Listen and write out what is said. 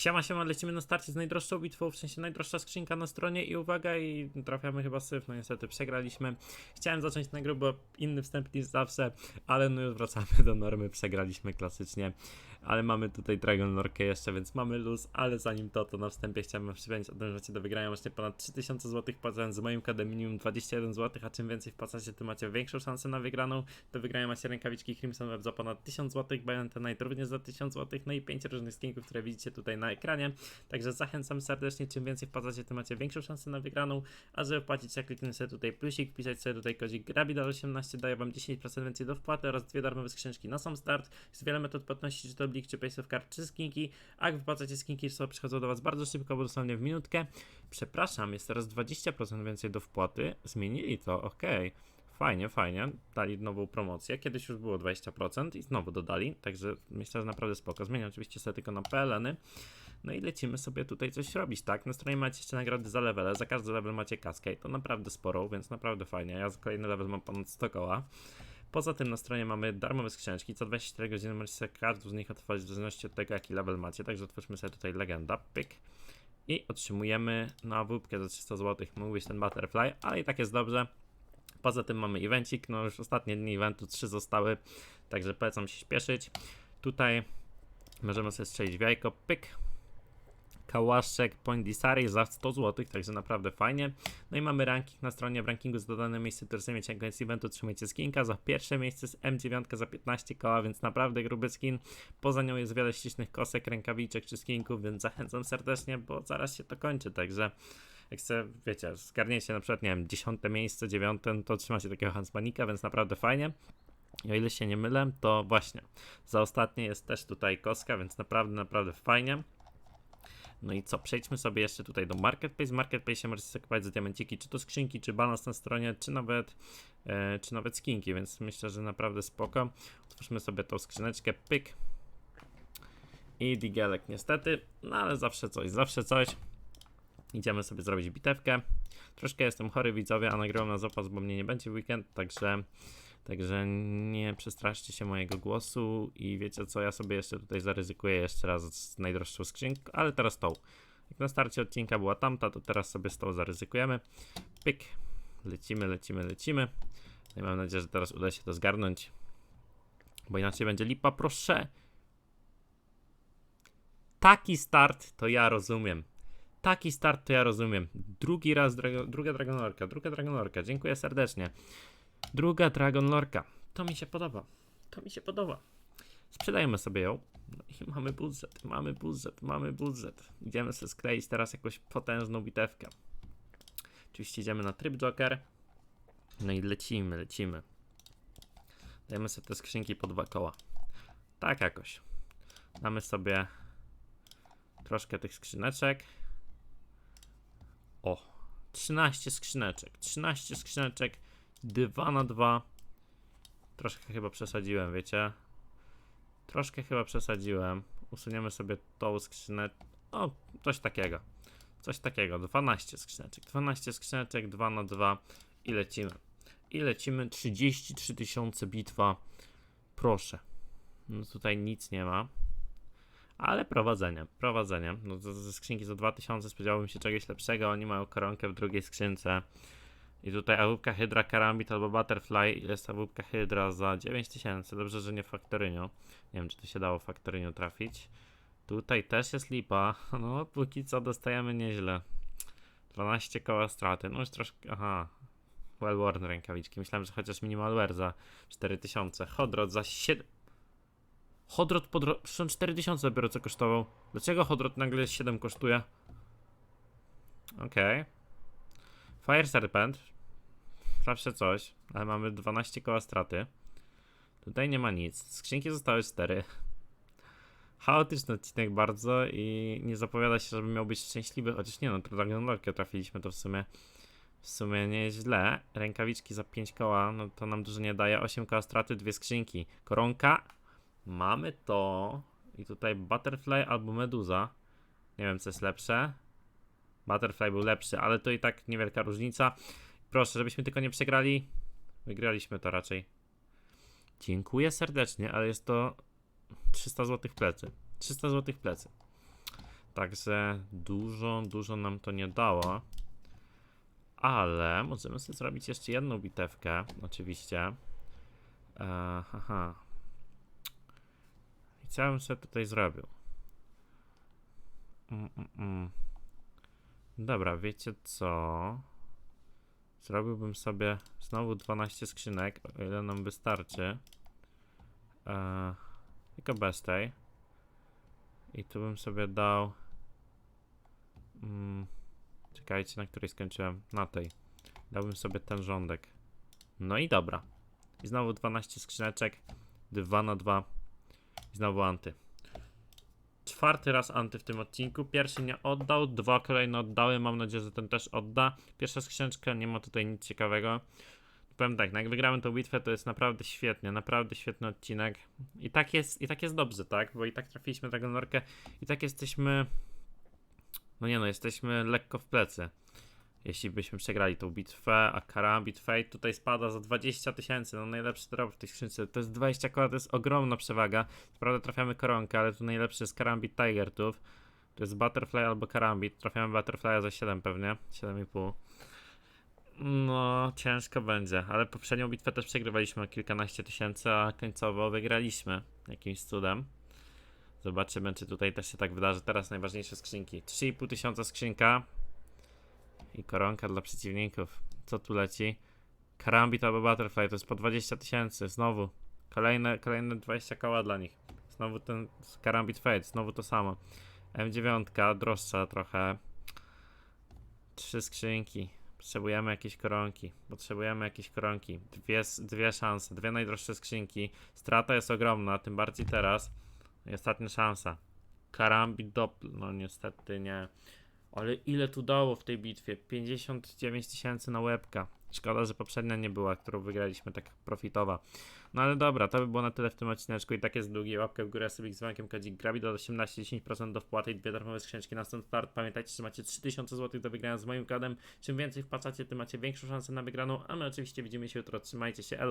Siema, siema, lecimy na starcie z najdroższą bitwą, w sensie najdroższa skrzynka na stronie i uwaga, i trafiamy chyba syf, no niestety przegraliśmy. Chciałem zacząć na grubo inny wstęp niż zawsze, ale no już wracamy do normy, przegraliśmy klasycznie, ale mamy tutaj Dragon Lorkę jeszcze, więc mamy luz, ale zanim to, to na wstępie chciałem wam przypomnieć o tym, że do wygrania właśnie ponad 3000 zł wpłacając z moim kodem minimum 21 zł, a czym więcej wpłacacie, tym macie większą szansę na wygraną. Do wygrania macie rękawiczki Crimson Web za ponad 1000 zł, Bayonetta również za 1000 zł, no i 5 różnych skinków, które widzicie tutaj na ekranie. Także zachęcam serdecznie, czym więcej wpłacacie, tym macie większą szansę na wygraną. A żeby wpłacić, trzeba kliknąć sobie tutaj plusik, wpisać sobie tutaj kodzik GRABIDAL18, daje wam 10% więcej do wpłaty oraz dwie darmowe skrzyneczki na sam start. Jest wiele metod płatności, czy to Blik, czy Paysoft Card, czy skinki. A jak wypłacacie skinki, to przychodzą do was bardzo szybko, bo dosłownie w minutkę. Przepraszam, jest teraz 20% więcej do wpłaty. Zmienili to, okej. Fajnie, fajnie. Dali nową promocję. Kiedyś już było 20% i znowu dodali, także myślę, że naprawdę spoko. Zmienię oczywiście sobie tylko na PLN-y. No i lecimy sobie tutaj coś robić, tak? Na stronie macie jeszcze nagrody za levele, za każdy level macie kaskę i to naprawdę sporo, więc naprawdę fajnie. Ja za kolejny level mam ponad 100 koła. Poza tym na stronie mamy darmowe skrzyneczki, co 24 godziny możecie sobie każdą z nich otworzyć w zależności od tego jaki level macie, także otwórzmy sobie tutaj legenda, pyk. I otrzymujemy na wódkę za 300 zł, być ten butterfly, ale i tak jest dobrze. Poza tym mamy evencik, no już ostatnie dni eventu, 3 zostały, także polecam się śpieszyć. Tutaj możemy sobie strzelić w jajko, pyk. Kałaszek Point Disary za 100 zł, także naprawdę fajnie. No i mamy ranking na stronie, w rankingu z dodane miejsce, które na koniec eventu, trzymajcie skinka. Za pierwsze miejsce z M9 za 15 koła, więc naprawdę gruby skin. Poza nią jest wiele ślicznych kosek, rękawiczek czy skinków, więc zachęcam serdecznie, bo zaraz się to kończy, także jak chcę, wiecie, zgarniecie na przykład, nie wiem, dziesiąte miejsce, dziewiąte, no to trzymacie takiego Hansmanika, więc naprawdę fajnie. I o ile się nie mylę, to właśnie za ostatnie jest też tutaj koska, więc naprawdę, naprawdę fajnie. No i co, przejdźmy sobie jeszcze tutaj do Marketplace. Marketplace możecie sobie kupować za diamenciki, czy to skrzynki, czy balans na stronie, czy nawet, e, czy nawet skinki, więc myślę, że naprawdę spoko. Otwórzmy sobie tą skrzyneczkę, pyk. I digelek niestety, no ale zawsze coś, zawsze coś. Idziemy sobie zrobić bitewkę. Troszkę jestem chory widzowie, a nagrywam na zapas, bo mnie nie będzie w weekend, także Także nie przestraszcie się mojego głosu i wiecie co, ja sobie jeszcze tutaj zaryzykuję jeszcze raz najdroższą skrzynką, ale teraz tą. Jak na starcie odcinka była tamta, to teraz sobie z tą zaryzykujemy. Pyk, lecimy, lecimy, lecimy. No i mam nadzieję, że teraz uda się to zgarnąć, bo inaczej będzie lipa, proszę. Taki start to ja rozumiem. Taki start to ja rozumiem. Drugi raz, drago, druga Dragonorka, druga Dragonorka. Dziękuję serdecznie. Druga Dragon Lorka. To mi się podoba. To mi się podoba. Sprzedajemy sobie ją. No i mamy budżet, mamy budżet, mamy budżet. Idziemy sobie skleić teraz jakąś potężną bitewkę. Oczywiście idziemy na tryb Joker. No i lecimy, lecimy. Dajemy sobie te skrzynki po dwa koła. Tak jakoś. Damy sobie troszkę tych skrzyneczek. O, 13 skrzyneczek. 13 skrzyneczek 2 na 2. Troszkę chyba przesadziłem, wiecie? Troszkę chyba przesadziłem. Usuniemy sobie tą skrzynę. O, coś takiego. Coś takiego. 12 skrzyneczek. 12 skrzyneczek, 2 na 2 i lecimy. I lecimy 33 tysiące bitwa. Proszę. No tutaj nic nie ma. Ale prowadzenie, prowadzenie. No ze, skrzynki za 2000 spodziewałbym się czegoś lepszego. Oni mają koronkę w drugiej skrzynce. I tutaj awupka Hydra Karambit albo Butterfly. Jest awupka Hydra za 9000. Dobrze, że nie w Factorynio. Nie wiem, czy to się dało w Factorynio trafić. Tutaj też jest lipa. No, póki co dostajemy nieźle. 12 koła straty. No już troszkę. Aha. Wellworn rękawiczki. Myślałem, że chociaż minimal wear za 4000. Hodrot za 7. Hodrot pod 4000 dopiero co kosztował. Dlaczego Hodrot nagle 7 kosztuje? Okej. Okay. Fire Serpent. Zawsze coś, ale mamy 12 koła straty. Tutaj nie ma nic. Skrzynki zostały 4. Chaotyczny odcinek bardzo i nie zapowiada się, żeby miał być szczęśliwy, chociaż nie no, Dragon Lorkę trafiliśmy to w sumie w sumie nieźle. Rękawiczki za 5 koła, no to nam dużo nie daje. 8 koła straty, dwie skrzynki. Koronka. Mamy to. I tutaj Butterfly albo Meduza. Nie wiem, co jest lepsze. Butterfly był lepszy, ale to i tak niewielka różnica. Proszę, żebyśmy tylko nie przegrali. Wygraliśmy to raczej. Dziękuję serdecznie, ale jest to 300 zł w plecy. 300 zł w plecy. Także dużo, dużo nam to nie dało. Ale możemy sobie zrobić jeszcze jedną bitewkę, oczywiście. Eee, haha. I co bym sobie tutaj zrobił? Mm, mm, mm. Dobra, wiecie co? Zrobiłbym sobie znowu 12 skrzynek, o ile nam wystarczy. Eee, tylko bez tej. I tu bym sobie dał. Mm, czekajcie, na której skończyłem. Na tej. Dałbym sobie ten rządek. No i dobra. I znowu 12 skrzyneczek. 2 na 2. I znowu anty. Czwarty raz anty w tym odcinku. Pierwszy nie oddał, dwa kolejne oddały. Mam nadzieję, że ten też odda. Pierwsza skrzyneczka, nie ma tutaj nic ciekawego. Powiem tak, no jak wygramy tą bitwę, to jest naprawdę świetnie, naprawdę świetny odcinek. I tak jest, i tak jest dobrze, tak? Bo i tak trafiliśmy tego norkę, i tak jesteśmy. No nie no, jesteśmy lekko w plecy. Jeśli byśmy przegrali tą bitwę, a Karambit Fate tutaj spada za 20 tysięcy, no najlepszy drop w tej skrzynce. To jest 20 koła, to jest ogromna przewaga. Prawda trafiamy koronkę, ale tu najlepszy jest Karambit Tiger. To jest Butterfly albo Karambit. Trafiamy Butterfly'a za 7 pewnie, 7,5. No, ciężko będzie, ale poprzednią bitwę też przegrywaliśmy o kilkanaście tysięcy, a końcowo wygraliśmy jakimś cudem. Zobaczymy, czy tutaj też się tak wydarzy. Teraz najważniejsze skrzynki. 3,5 tysiąca skrzynka i koronka dla przeciwników. Co tu leci? Karambit albo Butterfly to jest po 20 tysięcy. Znowu kolejne, kolejne 20 koła dla nich. Znowu ten Karambit Fate, znowu to samo. M9 droższa trochę. Trzy skrzynki. Potrzebujemy jakieś koronki. Potrzebujemy jakieś koronki. Dwie, dwie szanse, dwie najdroższe skrzynki. Strata jest ogromna, tym bardziej teraz. Ostatnia szansa. Karambit Doppl. No niestety nie. Ale ile tu dało w tej bitwie? 59 tysięcy na łebka. Szkoda, że poprzednia nie była, którą wygraliśmy tak profitowa. No ale dobra, to by było na tyle w tym odcineczku. I tak jest długi. Łapkę w górę sobie z dzwonkiem kodzik grabi do 18 10% do wpłaty i dwie darmowe skrzyneczki na stąd start. Pamiętajcie, że macie 3000 zł do wygrania z moim kodem. Czym więcej wpłacacie, tym macie większą szansę na wygraną. A my oczywiście widzimy się jutro. Trzymajcie się. Elo.